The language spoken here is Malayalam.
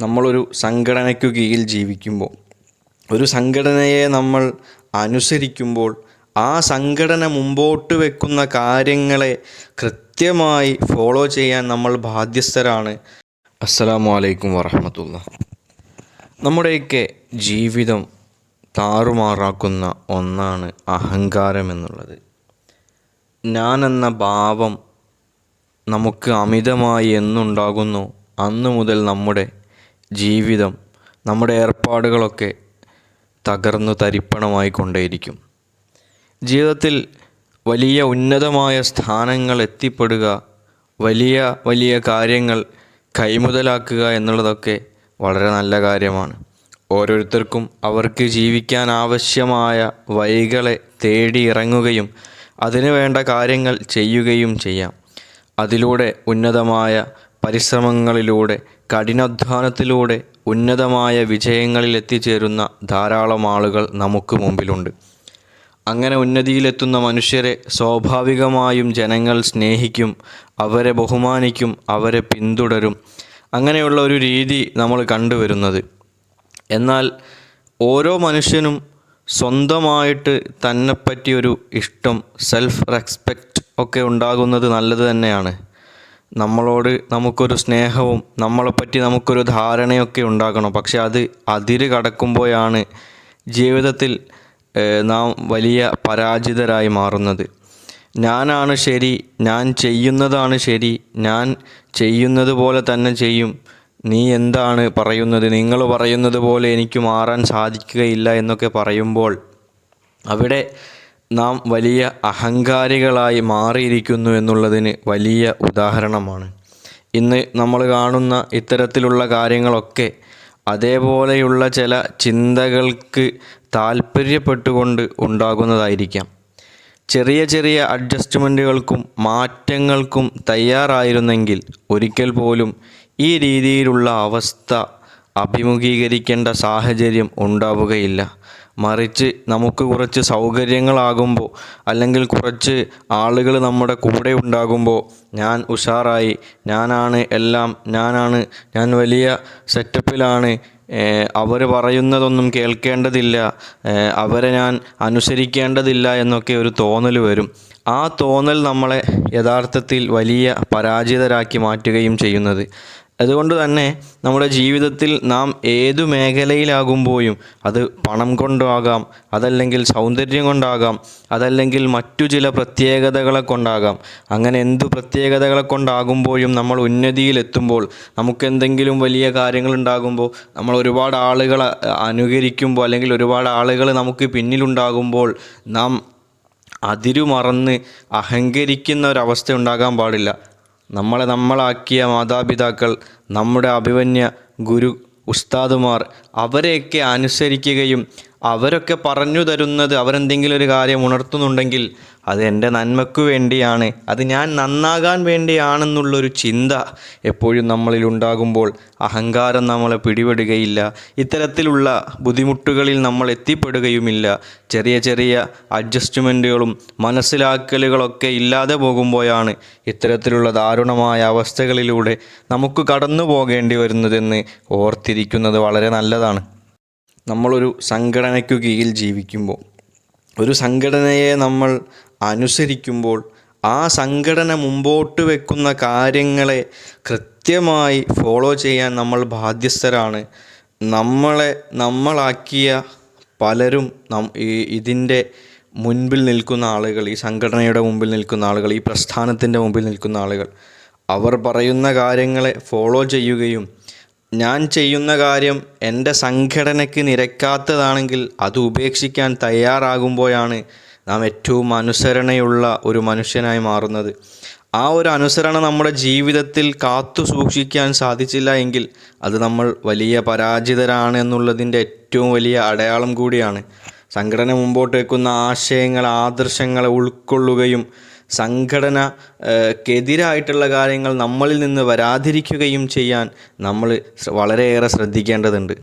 നമ്മളൊരു സംഘടനയ്ക്കു കീഴിൽ ജീവിക്കുമ്പോൾ ഒരു സംഘടനയെ നമ്മൾ അനുസരിക്കുമ്പോൾ ആ സംഘടന മുമ്പോട്ട് വെക്കുന്ന കാര്യങ്ങളെ കൃത്യമായി ഫോളോ ചെയ്യാൻ നമ്മൾ ബാധ്യസ്ഥരാണ്. അസ്സലാമു അലൈക്കും വറഹമത്തുള്ള. നമ്മുടെയൊക്കെ ജീവിതം താറുമാറാക്കുന്ന ഒന്നാണ് അഹങ്കാരം എന്നുള്ളത്. ഞാൻ എന്ന ഭാവം നമുക്ക് അമിതമായി എന്നുണ്ടാകുന്നു. അന്നു മുതൽ നമ്മുടെ ജീവിതം നമ്മുടെ ഏർപ്പാടുകളൊക്കെ തകർന്നു തരിപ്പണമായി കൊണ്ടേയിരിക്കും. ജീവിതത്തിൽ വലിയ ഉന്നതമായ സ്ഥാനങ്ങൾ എത്തിപ്പെടുക വലിയ വലിയ കാര്യങ്ങൾ കൈമുതലാക്കുക എന്നുള്ളതൊക്കെ വളരെ നല്ല കാര്യമാണ്. ഓരോരുത്തർക്കും അവർക്ക് ജീവിക്കാൻ ആവശ്യമായ വഴികളെ തേടി ഇറങ്ങുകയും അതിനു വേണ്ട കാര്യങ്ങൾ ചെയ്യുകയും ചെയ്യാം. അതിലൂടെ ഉന്നതമായ പരിശ്രമങ്ങളിലൂടെ കഠിനാധ്വാനത്തിലൂടെ ഉന്നതമായ വിജയങ്ങളിൽ എത്തിച്ചേരുന്ന ധാരാളം ആളുകൾ നമുക്ക് മുമ്പിലുണ്ട്. അങ്ങനെ ഉന്നതിയിലെത്തുന്ന മനുഷ്യരെ സ്വാഭാവികമായും ജനങ്ങൾ സ്നേഹിക്കും അവരെ ബഹുമാനിക്കും അവരെ പിന്തുടരും. അങ്ങനെയുള്ള ഒരു രീതി നമ്മൾ കണ്ടുവരുന്നത്. എന്നാൽ ഓരോ മനുഷ്യനും സ്വന്തമായിട്ട് തന്നെപ്പറ്റിയൊരു ഇഷ്ടം സെൽഫ് റെസ്പെക്റ്റ് ഒക്കെ ഉണ്ടാകുന്നത് നല്ലത് തന്നെയാണ്. നമ്മളോട് നമുക്കൊരു സ്നേഹവും നമ്മളെപ്പറ്റി നമുക്കൊരു ധാരണയൊക്കെ ഉണ്ടാകണം. പക്ഷേ അത് അതിര് കടക്കുമ്പോഴാണ് ജീവിതത്തിൽ നാം വലിയ പരാജിതരായി മാറുന്നത്. ഞാനാണ് ശരി ഞാൻ ചെയ്യുന്നതാണ് ശരി ഞാൻ ചെയ്യുന്നത് പോലെ തന്നെ ചെയ്യും. നീ എന്താണ് പറയുന്നത്? നിങ്ങൾ പറയുന്നത് പോലെ എനിക്ക് മാറാൻ സാധിക്കുകയില്ല എന്നൊക്കെ പറയുമ്പോൾ അവിടെ നാം വലിയ അഹങ്കാരികളായി മാറിയിരിക്കുന്നു എന്നുള്ളതിന് വലിയ ഉദാഹരണമാണ്. ഇന്ന് നമ്മൾ കാണുന്ന ഇത്തരത്തിലുള്ള കാര്യങ്ങളൊക്കെ അതേപോലെയുള്ള ചില ചിന്തകൾക്ക് താല്പര്യപ്പെട്ടുകൊണ്ട് ഉണ്ടാകുന്നതായിരിക്കാം. ചെറിയ ചെറിയ അഡ്ജസ്റ്റ്മെന്റുകൾക്കും മാറ്റങ്ങൾക്കും തയ്യാറായിരുന്നെങ്കിൽ ഒരിക്കൽ പോലും ഈ രീതിയിലുള്ള അവസ്ഥ അഭിമുഖീകരിക്കേണ്ട സാഹചര്യം ഉണ്ടാവുകയില്ല. മറിച്ച് നമുക്ക് കുറച്ച് സൗകര്യങ്ങളാകുമ്പോൾ അല്ലെങ്കിൽ കുറച്ച് ആളുകൾ നമ്മുടെ കൂടെ ഉണ്ടാകുമ്പോൾ ഞാൻ ഉഷാറായി ഞാനാണ് എല്ലാം ഞാനാണ് ഞാൻ വലിയ സെറ്റപ്പിലാണ് അവർ പറയുന്നതൊന്നും കേൾക്കേണ്ടതില്ല അവരെ ഞാൻ അനുസരിക്കേണ്ടതില്ല എന്നൊക്കെ ഒരു തോന്നൽ വരും. ആ തോന്നൽ നമ്മളെ യഥാർത്ഥത്തിൽ വലിയ പരാജിതരാക്കി മാറ്റുകയും ചെയ്യുന്നത്. അതുകൊണ്ട് തന്നെ നമ്മുടെ ജീവിതത്തിൽ നാം ഏതു മേഖലയിലാകുമ്പോഴും അത് പണം കൊണ്ടാകാം അതല്ലെങ്കിൽ സൗന്ദര്യം കൊണ്ടാകാം അതല്ലെങ്കിൽ മറ്റു ചില പ്രത്യേകതകളെ കൊണ്ടാകാം. അങ്ങനെ എന്തു പ്രത്യേകതകളെ കൊണ്ടാകുമ്പോഴും നമ്മൾ ഉന്നതിയിലെത്തുമ്പോൾ നമുക്ക് എന്തെങ്കിലും വലിയ കാര്യങ്ങൾ ഉണ്ടാകുമ്പോൾ നമ്മൾ ഒരുപാട് ആളുകളെ അനുകരിക്കുമ്പോൾ അല്ലെങ്കിൽ ഒരുപാട് ആളുകൾ നമുക്ക് പിന്നിലുണ്ടാകുമ്പോൾ നാം അതിരുമറന്ന് അഹങ്കരിക്കുന്ന ഒരവസ്ഥ ഉണ്ടാകാൻ പാടില്ല. നമ്മളെ നമ്മളാക്കിയ മാതാപിതാക്കൾ നമ്മുടെ അഭിമന്യ ഗുരു ഉസ്താദുമാർ അവരെയൊക്കെ അനുസരിക്കുകയും അവരൊക്കെ പറഞ്ഞു തരുന്നത് അവരെന്തെങ്കിലും ഒരു കാര്യം ഉണർത്തുന്നുണ്ടെങ്കിൽ അത് എന്റെ നന്മയ്ക്കു വേണ്ടിയാണ്. അത് ഞാൻ നന്നാകാൻ വേണ്ടിയാണെന്നുള്ളൊരു ചിന്ത എപ്പോഴും നമ്മളിൽ ഉണ്ടാകുമ്പോൾ അഹങ്കാരം നമ്മളെ പിടിപെടുകയില്ല. ഇത്തരത്തിലുള്ള ബുദ്ധിമുട്ടുകളിൽ നമ്മൾ എത്തിപ്പെടുകയുമില്ല. ചെറിയ ചെറിയ അഡ്ജസ്റ്റ്മെന്റുകളും മനസ്സിലാക്കലുകളൊക്കെ ഇല്ലാതെ പോകുമ്പോഴാണ് ഇത്തരത്തിലുള്ള ദാരുണമായ അവസ്ഥകളിലൂടെ നമുക്ക് കടന്നു പോകേണ്ടി വരുന്നതെന്ന് ഓർത്തിരിക്കുന്നത് വളരെ നല്ലതാണ്. നമ്മളൊരു സംഘടനയ്ക്കു കീഴിൽ ജീവിക്കുമ്പോൾ ഒരു സംഘടനയെ നമ്മൾ അനുസരിക്കുമ്പോൾ ആ സംഘടന മുമ്പോട്ട് വെക്കുന്ന കാര്യങ്ങളെ കൃത്യമായി ഫോളോ ചെയ്യാൻ നമ്മൾ ബാധ്യസ്ഥരാണ്. നമ്മളെ നമ്മളാക്കിയ പലരും നം ഇതിന്റെ മുൻപിൽ നിൽക്കുന്ന ആളുകൾ ഈ സംഘടനയുടെ മുമ്പിൽ നിൽക്കുന്ന ആളുകൾ ഈ പ്രസ്ഥാനത്തിന്റെ മുമ്പിൽ നിൽക്കുന്ന ആളുകൾ അവർ പറയുന്ന കാര്യങ്ങളെ ഫോളോ ചെയ്യുകയും ഞാൻ ചെയ്യുന്ന കാര്യം എന്റെ സംഘടനയ്ക്ക് നിരക്കാത്തതാണെങ്കിൽ അത് ഉപേക്ഷിക്കാൻ തയ്യാറാകുമ്പോഴാണ് നാം ഏറ്റവും അനുസരണയുള്ള ഒരു മനുഷ്യനായി മാറുന്നത്. ആ ഒരു അനുസരണ നമ്മുടെ ജീവിതത്തിൽ കാത്തു സൂക്ഷിക്കാൻ സാധിച്ചില്ല എങ്കിൽ അത് നമ്മൾ വലിയ പരാജിതരാണ് എന്നുള്ളതിന്റെ ഏറ്റവും വലിയ അടയാളം കൂടിയാണ്. സംഘടന മുമ്പോട്ട് വയ്ക്കുന്ന ആശയങ്ങൾ ആദർശങ്ങളെ ഉൾക്കൊള്ളുകയും സംഘടനക്കെതിരായിട്ടുള്ള കാര്യങ്ങൾ നമ്മളിൽ നിന്ന് വരാതിരിക്കുകയും ചെയ്യാൻ നമ്മൾ വളരെയേറെ ശ്രദ്ധിക്കേണ്ടതുണ്ട്.